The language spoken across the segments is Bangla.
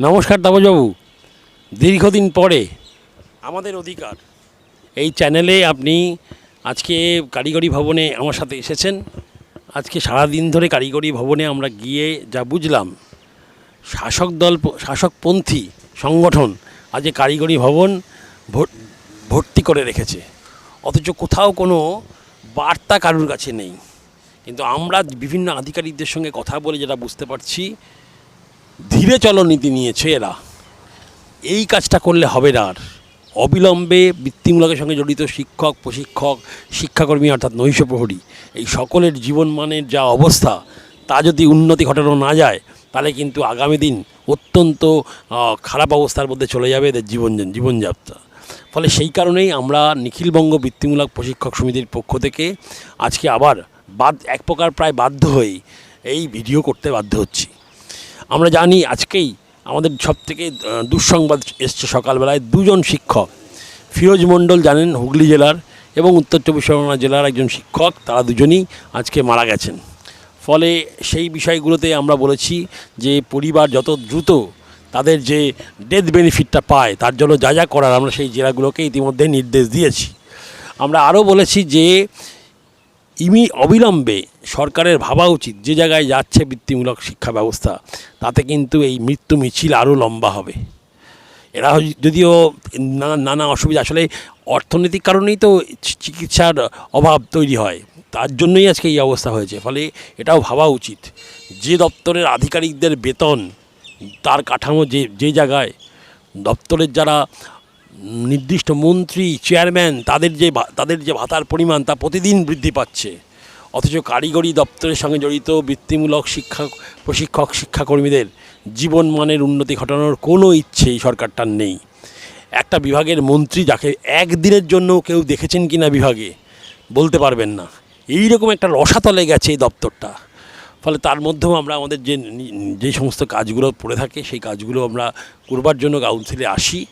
নমস্কার তাপসবাবু দীর্ঘদিন পরে আমাদের অধিকার। এই চ্যানেলে আপনি আজকে কারিগরি ভবনে আমার সাথে এসেছেন। আজকে সারাদিন ধরে কারিগরি ভবনে আমরা গিয়ে যা বুঝলাম, শাসক দল শাসকপন্থী সংগঠন আজকে কারিগরি ভবন ভর- ভর্তি করে রেখেছে। অথচ কোথাও কোনো বার্তা কারুর কাছে নেই। কিন্তু আমরা বিভিন্ন আধিকারিকদের সঙ্গে কথা বলে যেটা বুঝতে পারছি ধীরে চলো নীতি নিয়েছে এরা এই কাজটা করলে হবে না আর। অবিলম্বে বৃত্তিমূলকের সঙ্গে জড়িত শিক্ষক, প্রশিক্ষক, শিক্ষাকর্মী অর্থাৎ নৈশ প্রহরী, এই সকলের জীবনমানের যা অবস্থা, তা যদি উন্নতি ঘটানো না যায়, তাহলে কিন্তু আগামী দিন অত্যন্ত খারাপ অবস্থার মধ্যে চলে যাবে এদের জীবন, জীবনযাত্রা। ফলে সেই কারণেই আমরা নিখিলবঙ্গ বৃত্তিমূলক প্রশিক্ষক সমিতির পক্ষ থেকে আজকে আবার বাদ, এক প্রকার প্রায় বাধ্য হয়ে এই ভিডিও করতে বাধ্য হচ্ছি। আমরা জানি আজকেই আমাদের সব থেকে দুঃসংবাদ এসছে সকালবেলায়, দুজন শিক্ষক, ফিরোজ মণ্ডল জানেন হুগলি জেলার এবং উত্তর চব্বিশ পরগনা জেলার একজন শিক্ষক, তারা দুজনই আজকে মারা গেছেন। ফলে সেই বিষয়গুলোতে আমরা বলেছি যে পরিবার যত দ্রুত তাদের যে ডেথ বেনিফিটটা পায়, তার জন্য যা যা করার আমরা সেই জেলাগুলোকে ইতিমধ্যে নির্দেশ দিয়েছি। আমরা আরও বলেছি যে ইমি অবিলম্বে সরকারের ভাবা উচিত যে জায়গায় যাচ্ছে বৃত্তিমূলক শিক্ষা ব্যবস্থা, তাতে কিন্তু এই মৃত্যু মিছিল আরও লম্বা হবে। এরা যদিও নানা নানা অসুবিধা, আসলে অর্থনৈতিক কারণেই তো চিকিৎসার অভাব তৈরি হয়, তার জন্যই আজকে এই অবস্থা হয়েছে, ফলে এটাও ভাবা উচিত। যে দপ্তরের আধিকারিকদের বেতন, তার কাঠামো যে যে জায়গায়, দপ্তরের যারা নির্দিষ্ট মন্ত্রী চেয়ারম্যান তাদের যে তাদের যে ভাতার পরিমাণ তা প্রতিদিন বৃদ্ধি পাচ্ছে। অথচ কারিগরি দপ্তরের সঙ্গে জড়িত বৃত্তিমূলক শিক্ষা, প্রশিক্ষক, শিক্ষাকর্মীদের জীবনমানের উন্নতি ঘটানোর কোনো ইচ্ছে এই সরকারটার নেই। একটা বিভাগের মন্ত্রী যাকে একদিনের জন্য কেউ দেখেছেন কিনা বিভাগে, বলতে পারবেন না। এই রকম একটা রসাতলে গেছে এই দপ্তরটা। ফলে তার মধ্যেও আমরা আমাদের যে যে সমস্ত কাজগুলো পড়ে থাকে, সেই কাজগুলো আমরা করবার জন্য কাউন্সিলে আসি।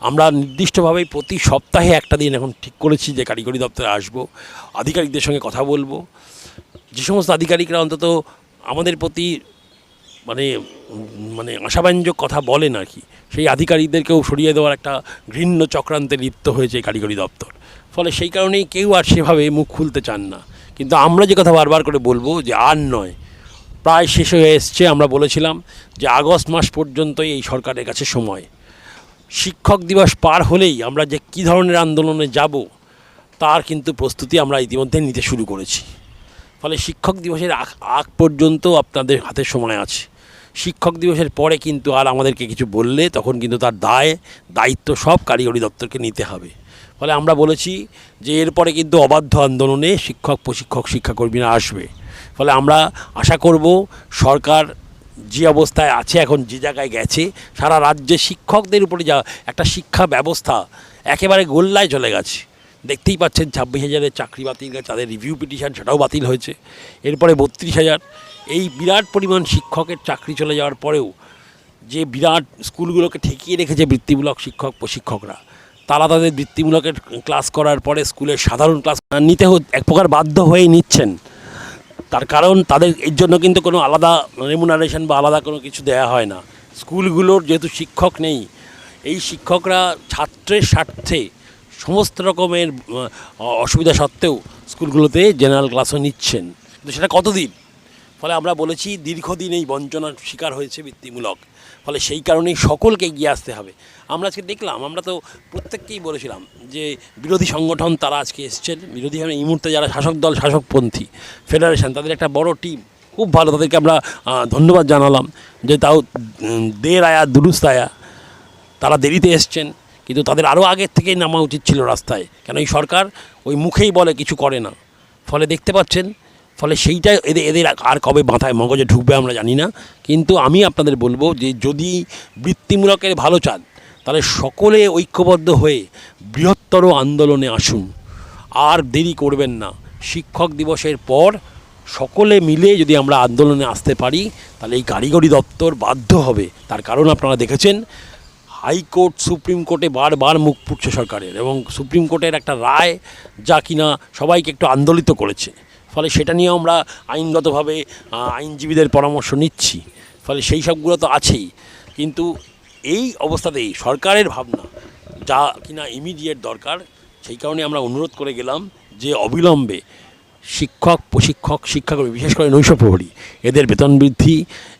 আমরা নির্দিষ্টভাবে প্রতি সপ্তাহে একটা দিন এখন ঠিক করেছি যে কারিগরি দপ্তরে আসব, আধিকারিকদের সঙ্গে কথা বলব। যে সমস্ত আধিকারিকরা অন্তত আমাদের প্রতি মানে মানে আশাব্যঞ্জক কথা বলেন আর কি, সেই আধিকারিকদেরকেও সরিয়ে দেওয়ার একটা ঘৃণ্য চক্রান্তে লিপ্ত হয়েছে কারিগরি দপ্তর। ফলে সেই কারণেই কেউ আর সেভাবে মুখ খুলতে চান না। কিন্তু আমরা যে কথা বারবার করে বলব যে আর নয়, প্রায় শেষ হয়ে এসছে, আমরা বলেছিলাম যে আগস্ট মাস পর্যন্তই এই সরকারের কাছে সময়। শিক্ষক দিবস পার হলেই আমরা যে কী ধরনের আন্দোলনে যাব, তার কিন্তু প্রস্তুতি আমরা ইতিমধ্যে নিতে শুরু করেছি। ফলে শিক্ষক দিবসের আগ পর্যন্ত আপনাদের হাতে সময় আছে। শিক্ষক দিবসের পরে কিন্তু আর আমাদেরকে কিছু বললে তখন কিন্তু তার দায়, দায়িত্ব সব কারিগরি দপ্তরকে নিতে হবে। ফলে আমরা বলেছি যে এরপরে কিন্তু অবাধ্য আন্দোলনে শিক্ষক, প্রশিক্ষক, শিক্ষাকর্মীরা আসবে। ফলে আমরা আশা করব সরকার যে অবস্থায় আছে, এখন যে জায়গায় গেছে, সারা রাজ্যে শিক্ষকদের উপরে যা একটা শিক্ষা ব্যবস্থা একেবারে গোল্লায় চলে গেছে। দেখতেই পাচ্ছেন, ছাব্বিশ হাজারের চাকরি বাতিল তাদের রিভিউ পিটিশন সেটাও বাতিল হয়েছে। এরপরে বত্রিশ হাজার। এই বিরাট পরিমাণ শিক্ষকের চাকরি চলে যাওয়ার পরেও যে বিরাট স্কুলগুলোকে ঠেকিয়ে রেখেছে বৃত্তিমূলক শিক্ষক, প্রশিক্ষকরা, তারা তাদের বৃত্তিমূলকের ক্লাস করার পরে স্কুলের সাধারণ ক্লাস নিতে এক প্রকার বাধ্য হয়েই নিচ্ছেন। তার কারণ তাদের এর জন্য কিন্তু কোনো আলাদা রেমুনারেশন বা আলাদা কোনো কিছু দেয়া হয় না। স্কুলগুলোর যেহেতু শিক্ষক নেই, এই শিক্ষকরা ছাত্রের স্বার্থে সমস্ত রকমের অসুবিধা সত্ত্বেও স্কুলগুলোতে জেনারেল ক্লাসও নিচ্ছেন। কিন্তু সেটা কতদিন? ফলে আমরা বলেছি দীর্ঘদিন এই বঞ্চনার শিকার হয়েছে বৃত্তিমূলক। ফলে সেই কারণেই সকলকে এগিয়ে আসতে হবে। আমরা আজকে দেখলাম, আমরা তো প্রত্যেককেই বলেছিলাম যে বিরোধী সংগঠন তারা আজকে এসছেন। বিরোধী এই মুহূর্তে যারা শাসক দল, শাসকপন্থী, ফেডারেশন, তাদের একটা বড় টিম। খুব ভালো তাদেরকে আমরা ধন্যবাদ জানালাম যে তাও দের আয়া দুরুস্ত আয়া, তারা দেরিতে এসছেন। কিন্তু তাদের আরও আগের থেকেই নামা উচিত ছিল রাস্তায়। কেন এই সরকার ওই মুখেই বলে কিছু করে না। ফলে দেখতে পাচ্ছেন ফলে সেইটা এদের এদের আর কবে মাথায় মগজে ঢুকবে আমরা জানি না। কিন্তু আমি আপনাদের বলব যে যদি বৃত্তিমূলকের ভালো চান, তাহলে সকলে ঐক্যবদ্ধ হয়ে বৃহত্তর আন্দোলনে আসুন। আর দেরি করবেন না। শিক্ষক দিবসের পর সকলে মিলে যদি আমরা আন্দোলনে আসতে পারি, তাহলে এই কারিগরি দপ্তর বাধ্য হবে। তার কারণ আপনারা দেখেছেন, হাইকোর্ট, সুপ্রিম কোর্টে বারবার মুখ পুড়ছে সরকারের এবং সুপ্রিম কোর্টের একটা রায় যা কিনা সবাইকে একটু আন্দোলিত করেছে। ফলে সেটা নিয়েও আমরা আইনগতভাবে আইনজীবীদের পরামর্শ নিচ্ছি। ফলে সেই সবগুলো তো আছেই। কিন্তু এই অবস্থাতেই সরকারের ভাবনা, যা কিনা ইমিডিয়েট দরকার, সেই কারণে আমরা অনুরোধ করে গেলাম যে অবিলম্বে শিক্ষক, প্রশিক্ষক, শিক্ষাকর্মী, বিশেষ করে নৈশ প্রহরী, এদের বেতন বৃদ্ধি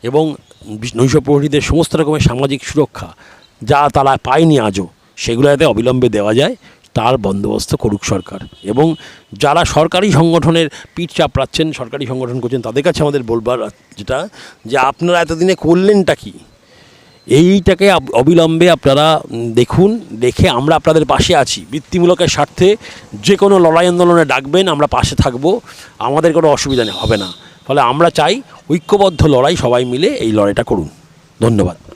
এবং নৈশ প্রহরীদের সমস্ত রকমের সামাজিক সুরক্ষা, যা তারা পায়নি আজও, সেগুলো যাতে অবিলম্বে দেওয়া যায়। তার বন্দোবস্ত করুক সরকার। এবং যারা সরকারি সংগঠনের পিঠ চাপড়াচ্ছেন, সরকারি সংগঠন করছেন, তাদের কাছে আমাদের বলবার যেটা, যে আপনারা এতদিনে করলেনটা কি? এইটাকে অবিলম্বে আপনারা দেখুন, দেখে আমরা আপনাদের পাশে আছি। বৃত্তিমূলকের স্বার্থে যে কোনো লড়াই আন্দোলনে ডাকবেন, আমরা পাশে থাকব। আমাদের কোনো অসুবিধা নেই- হবে না। ফলে আমরা চাই ঐক্যবদ্ধ লড়াই সবাই মিলে এই লড়াইটা করুন। ধন্যবাদ।